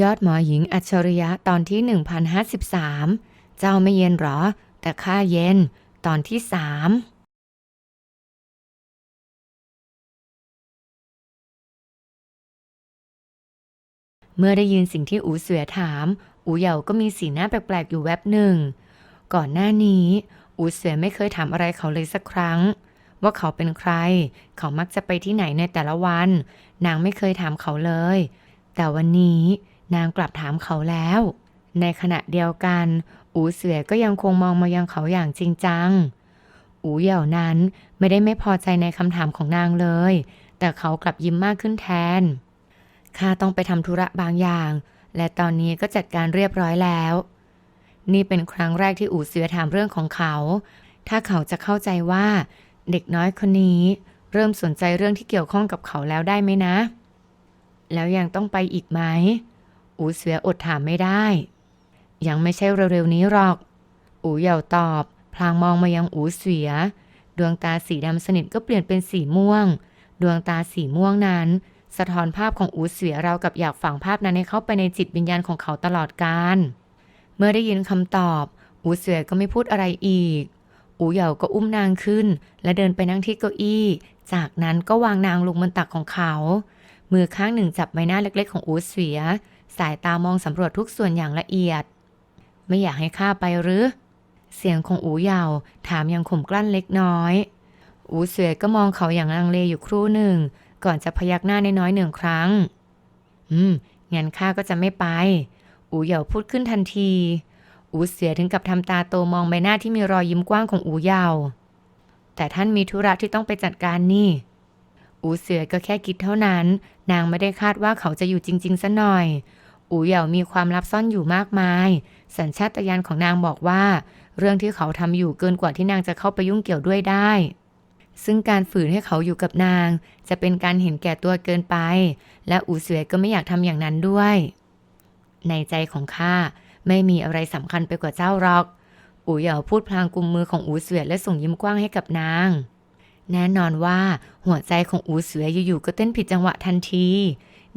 ยอดหมอหญิงอัจฉริยะตอนที่ 1053 เจ้าไม่เย็นหรอ แต่ข้าเย็น ตอนที่สามเมื่อได้ยินสิ่งที่อูเสือถาม อูเหยาก็มีสีหน้าแปลกๆอยู่แวบหนึ่ง ก่อนหน้านี้ อูเสือไม่เคยถามอะไรเขาเลยสักครั้ง ว่าเขาเป็นใคร เขามักจะไปที่ไหนในแต่ละวัน นางไม่เคยถามเขาเลย แต่วันนี้ นางกลับถามเขาแล้ว ในขณะเดียวกัน อูเสือก็ยังคงมองมายังเขาอย่างจริงจัง อูเหย่านั้นไม่ได้ไม่พอใจในคำถามของนางเลย แต่เขากลับยิ้มมากขึ้นแทน ข้าต้องไปทำธุระบางอย่าง และตอนนี้ก็จัดการเรียบร้อยแล้ว นี่เป็นครั้งแรกที่อูเสือถามเรื่องของเขา ถ้าเขาจะเข้าใจว่าเด็กน้อยคนนี้เริ่มสนใจเรื่องที่เกี่ยวข้องกับเขาแล้วได้ไหมนะ แล้วยังต้องไปอีกไหม อูเสืออดถามไม่ได้ ยังไม่ใช่เร็วๆนี้หรอก อูเหย่าตอบ พลางมองมายังอูเสือดวงตาสีดำสนิทก็เปลี่ยนเป็นสีม่วง ดวงตาสีม่วงนั้น สะท้อนภาพของอูเสือเรากับอยากฝังภาพนั้นให้เข้าไปในจิตวิญญาณของเขาตลอดกาลเมื่อได้ยินคำตอบ อูเสือก็ไม่พูดอะไรอีก อูเหย่าก็อุ้มนางขึ้น และเดินไปนั่งที่เก้าอี้ จากนั้นก็วางนางลงบนตักของเขา มือข้างหนึ่งจับใบหน้าเล็กๆ ของอูเสือ สายตามองสำรวจทุกส่วนอย่างละเอียด ไม่อยากให้ข้าไปหรือ เสียงของอูเหยาถามอย่างข่มกลั้นเล็กน้อย อูเสือก็มองเขาอย่างลังเลอยู่ครู่หนึ่ง ก่อนจะพยักหน้าน้อยๆหนึ่งครั้ง อืม งั้นข้าก็จะไม่ไป อูเหยาพูดขึ้นทันที อูเสือถึงกับทำตาโตมองใบหน้าที่มีรอยยิ้มกว้างของอูเหยาแต่ท่านมีธุระที่ต้องไปจัดการนี่ อูเสือก็แค่คิดเท่านั้น นางไม่ได้คาดว่าเขาจะอยู่จริงๆซะหน่อย อูเหยามีความลับซ่อนอยู่มากมาย สัญชาตญาณของนางบอกว่า เรื่องที่เขาทำอยู่เกินกว่าที่นางจะเข้าไปยุ่งเกี่ยวด้วยได้ ซึ่งการฝืนให้เขาอยู่กับนาง จะเป็นการเห็นแก่ตัวเกินไป และอูเสือก็ไม่อยากทำอย่างนั้นด้วย ในใจของข้าไม่มีอะไรสำคัญไปกว่าเจ้าหรอก อูเหยาพูดพลางกุมมือของอูเสือและส่งยิ้มกว้างให้กับนาง แน่นอนว่าหัวใจของอูเสืออยู่ๆก็เต้นผิดจังหวะทันที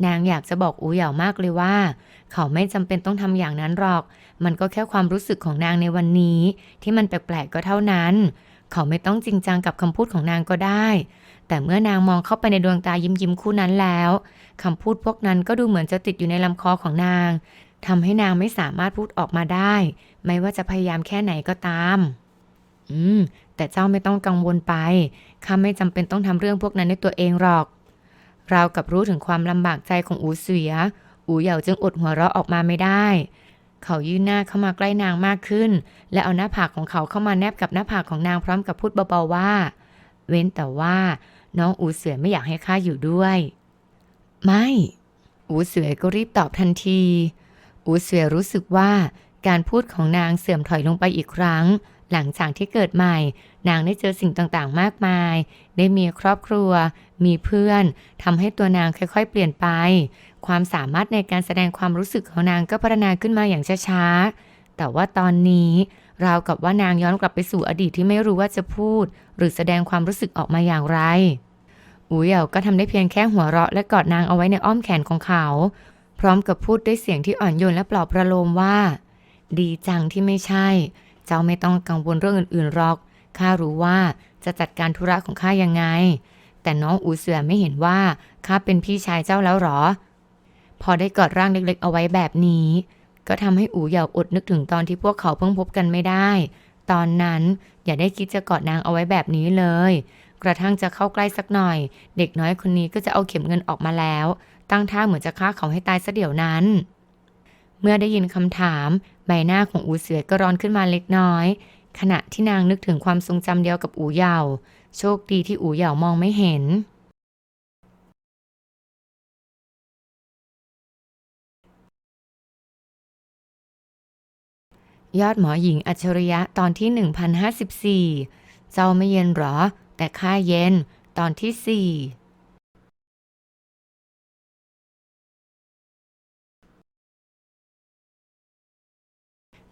นางอยากจะบอกอูเหยามากเลยว่า เขาไม่จำเป็นต้องทำอย่างนั้นหรอก มันก็แค่ความรู้สึกของนางในวันนี้ ที่มันแปลกๆก็เท่านั้น เขาไม่ต้องจริงจังกับคำพูดของนางก็ได้ แต่เมื่อนางมองเข้าไปในดวงตายิ้มยิ้มๆคู่นั้นแล้วคำพูดพวกนั้นก็ดูเหมือนจะติดอยู่ในลำคอของนางทำให้นางไม่สามารถพูดออกมาได้ ไม่ว่าจะพยายามแค่ไหนก็ตาม อืม แต่เจ้าไม่ต้องกังวลไป ข้าไม่จำเป็นต้องทำเรื่องพวกนั้นด้วยตัวเองหรอก เรากับรู้ถึงความลำบากใจของอูเสืออูเหยาจึงอดหัวเราะออกมาไม่ได้ เขายื่นหน้าเข้ามาใกล้นางมากขึ้น และเอาหน้าผากของเขาเข้ามาแนบกับหน้าผากของนางพร้อมกับพูดเบาๆว่า เว้นแต่ว่า น้องอูเสือไม่อยากให้ข้าอยู่ด้วย ไม่ อูเสือก็รีบตอบทันที อูเสือรู้สึกว่าการพูดของนางเสื่อมถอยลงไปอีกครั้ง หลังจากที่เกิดใหม่ นางได้เจอสิ่งต่างๆ มากมาย ได้มีครอบครัว มีเพื่อนทำให้ตัวนางค่อยๆ เปลี่ยนไป ความสามารถในการแสดงความรู้สึกของนางก็พัฒนาขึ้นมาอย่างช้าๆ แต่ว่าตอนนี้ราวกับว่านางย้อนกลับไปสู่อดีตที่ไม่รู้ว่าจะพูด หรือแสดงความรู้สึกออกมาอย่างไรอูเหยาก็ทำได้เพียงแค่หัวเราะและกอดนางเอาไว้ในอ้อมแขนของเขา พร้อมกับพูดด้วยเสียงที่อ่อนโยนและปลอบประโลมว่า ดีจังที่ไม่ใช่ เจ้าไม่ต้องกังวลเรื่องอื่นๆหรอก ข้ารู้ว่าจะจัดการธุระของข้ายังไง แต่น้องอูเสือไม่เห็นว่าข้าเป็นพี่ชายเจ้าแล้วหรอ พอได้กอดร่างเล็กๆ เอาไว้แบบนี้ ก็ทำให้อูเหยาอดนึกถึงตอนที่พวกเขาเพิ่งพบกันไม่ได้ ตอนนั้นอย่าได้คิดจะกอดนางเอาไว้แบบนี้เลย กระทั่งจะเข้าใกล้สักหน่อย เด็กน้อยคนนี้ก็จะเอาเข็มเงินออกมาแล้ว ตั้งท่าเหมือนจะฆ่าเขาให้ตายซะเดี๋ยวนั้น เมื่อได้ยินคำถาม ใบหน้าของอูเสือก็ร้อนขึ้นมาเล็กน้อย ขณะที่นางนึกถึงความทรงจำเดียวกับอูเหยาโชคดีที่อูเหยามองไม่เห็น ยอดหมอหญิงอัจฉริยะตอนที่ 1054 เจ้าไม่เย็นหรอ แต่ข้าเย็นตอนที่สี่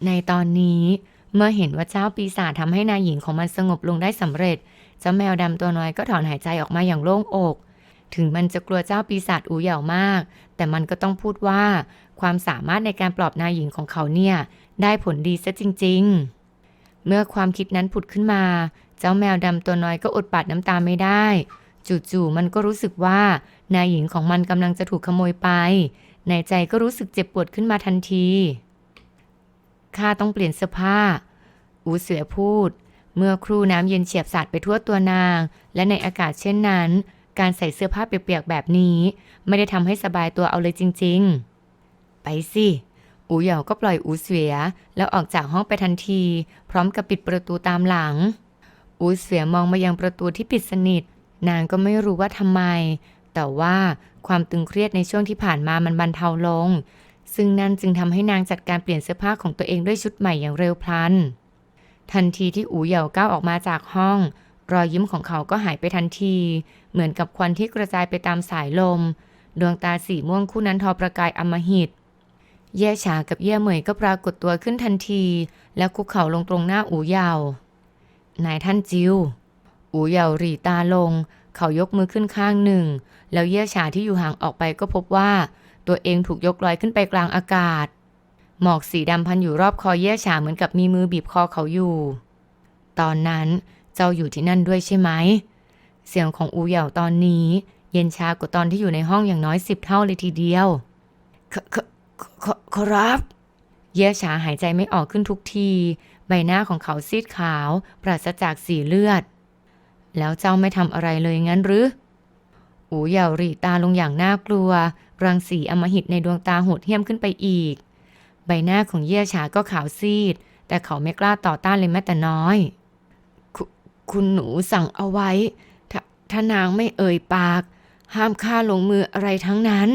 ในตอนนี้เมื่อเห็นว่าเจ้าปีศาจทำให้นายหญิงของมันสงบลงได้สำเร็จ เจ้าแมวดำตัวน้อยก็ถอนหายใจออกมาอย่างโล่งอก ถึงมันจะกลัวเจ้าปีศาจอูเหย่ามาก แต่มันก็ต้องพูดว่า ความสามารถในการปลอบนายหญิงของเขาเนี่ย ได้ผลดีซะจริง ๆ เมื่อความคิดนั้นผุดขึ้นมา เจ้าแมวดำตัวน้อยก็อดปาดน้ำตาไม่ได้ จู่ๆมันก็รู้สึกว่านายหญิงของมันกำลังจะถูกขโมยไป ในใจก็รู้สึกเจ็บปวดขึ้นมาทันที ข้าต้องเปลี่ยนเสื้อผ้า อูเสือพูด เมื่อครู่น้ำเย็นเฉียบสาดไปทั่วตัวนาง และในอากาศเช่นนั้น การใส่เสื้อผ้าเปียกๆแบบนี้ ไม่ได้ทำให้สบายตัวเอาเลยจริง ๆ ไปสิ อูเหยาก็ปล่อยอูเสือแล้วออกจากห้องไปทันที พร้อมกับปิดประตูตามหลัง อูเสือมองมายังประตูที่ปิดสนิท นางก็ไม่รู้ว่าทำไม แต่ว่าความตึงเครียดในช่วงที่ผ่านมามันบรรเทาลง ซึ่งนั่นจึงทำให้นางจัดการเปลี่ยนเสื้อผ้าของตัวเองด้วยชุดใหม่อย่างเร็วพลัน ทันทีที่อูเหยาก้าวออกมาจากห้อง รอยยิ้มของเขาก็หายไปทันที เหมือนกับควันที่กระจายไปตามสายลม ดวงตาสีม่วงคู่นั้นทอประกายอมหิต เย่ฉากับเย่เหมยก็ปรากฏตัวขึ้นทันที แล้วคุกเข่าลงตรงหน้าอูเหยานายท่านจิว อูเหยาหรีตาลง เขายกมือขึ้นข้างหนึ่ง แล้วเย่ฉาที่อยู่ห่างออกไปก็พบว่า ตัวเองถูกยกลอยขึ้นไปกลางอากาศ หมอกสีดำพันอยู่รอบคอเย่ฉาเหมือนกับมีมือบีบคอเขาอยู่ ตอนนั้นเจ้าอยู่ที่นั่นด้วยใช่ไหม เสียงของอูเหยาตอนนี้ เย็นชากว่าตอนที่อยู่ในห้องอย่างน้อยสิบเท่าเลยทีเดียวขขขขครับเย่ฉาหายใจไม่ออกขึ้นทุกที ใบหน้าของเขาซีดขาว ปราศจากสีเลือด แล้วเจ้าไม่ทำอะไรเลยงั้นหรือ อูเหยารีตาลงอย่างน่ากลัว รังสีอมหิตในดวงตาโหดเหี้ยมขึ้นไปอีก ใบหน้าของเยี่ยฉาก็ขาวซีด แต่เขาไม่กล้าต่อต้านเลยแม้แต่น้อยคุคุณหนูสั่งเอาไว้ถถ้านางไม่เอ่ยปาก ห้ามข้าลงมืออะไรทั้งนั้น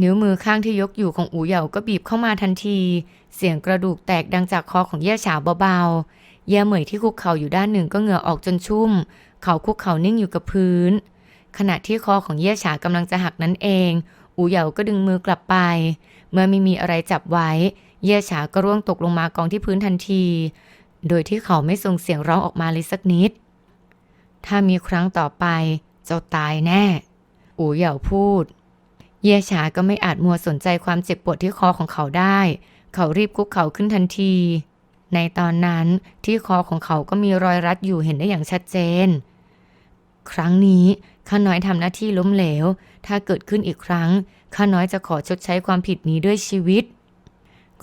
นิ้วมือข้างที่ยกอยู่ของอูเหยาก็บีบเข้ามาทันที เสียงกระดูกแตกดังจากคอของเยี่ยฉาเบาๆเยี่ยเหมยที่คุกเข่าอยู่ด้านหนึ่งก็เหงื่อออกจนชุ่ม เขาคุกเข่านิ่งอยู่กับพื้น ขณะที่คอของเย่ฉากำลังจะหักนั้นเอง อูเหยาก็ดึงมือกลับไป เมื่อไม่มีอะไรจับไว้ เย่ฉาก็ร่วงตกลงมากองที่พื้นทันที โดยที่เขาไม่ส่งเสียงร้องออกมาเลยสักนิด ถ้ามีครั้งต่อไป เจ้าตายแน่ อูเหยาพูด เย่ฉาก็ไม่อาจมัวสนใจความเจ็บปวดที่คอของเขาได้ เขารีบคุกเข่าขึ้นทันที ในตอนนั้นที่คอของเขาก็มีรอยรัดอยู่เห็นได้อย่างชัดเจน ครั้งนี้ ข้าน้อยทำหน้าที่ล้มเหลว ถ้าเกิดขึ้นอีกครั้ง ข้าน้อยจะขอชดใช้ความผิดนี้ด้วยชีวิต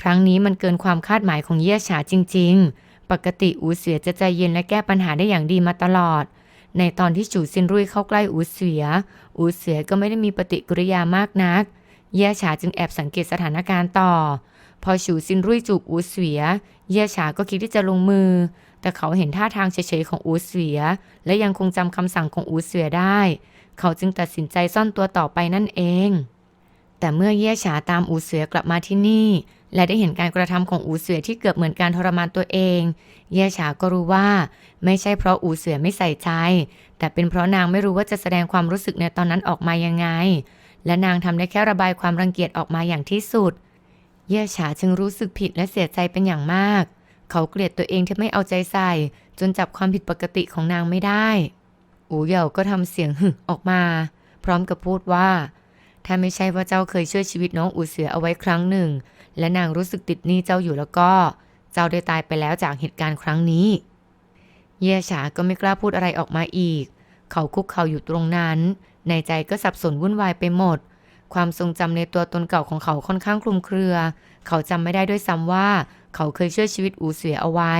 ครั้งนี้มันเกินความคาดหมายของเย่ฉาจริง ๆ ปกติอูเสียจะใจเย็นและแก้ปัญหาได้อย่างดีมาตลอด ในตอนที่จู่ซินรุ่ยเข้าใกล้อูเสีย อูเสียก็ไม่ได้มีปฏิกิริยามากนัก เย่ฉาจึงแอบสังเกตสถานการณ์ต่อ พอฉูซินรุ่ยจูบอูเสีย เย่ฉาก็คิดที่จะลงมือ แต่เขาเห็นท่าทางเฉยๆของอูเสีย และยังคงจำคำสั่งของอูเสียได้ เขาจึงตัดสินใจซ่อนตัวต่อไปนั่นเอง แต่เมื่อเย่ฉาตามอูเสือกลับมาที่นี่ และได้เห็นการกระทำของอูเสือที่เกือบเหมือนการทรมานตัวเอง เย่ฉาก็รู้ว่า ไม่ใช่เพราะอูเสือไม่ใส่ใจ แต่เป็นเพราะนางไม่รู้ว่าจะแสดงความรู้สึกในตอนนั้นออกมายังไง และนางทำได้แค่ระบายความรังเกียจออกมาอย่างที่สุด เย่ฉาจึงรู้สึกผิดและเสียใจเป็นอย่างมาก เขาเกลียดตัวเองที่ไม่เอาใจใส่ จนจับความผิดปกติของนางไม่ได้ อูเหย่าก็ทำเสียงหึออกมา พร้อมกับพูดว่า ถ้าไม่ใช่ว่าเจ้าเคยช่วยชีวิตน้องอูเสือเอาไว้ครั้งหนึ่ง และนางรู้สึกติดหนี้เจ้าอยู่แล้วก็ เจ้าได้ตายไปแล้วจากเหตุการณ์ครั้งนี้ เย่ฉาก็ไม่กล้าพูดอะไรออกมาอีก เขาคุกเข่าอยู่ตรงนั้น ในใจก็สับสนวุ่นวายไปหมด ความทรงจำในตัวตนเก่าของเขาค่อนข้างคลุมเครือ เขาจำไม่ได้ด้วยซ้ำว่า เขาเคยช่วยชีวิตอูเสือเอาไว้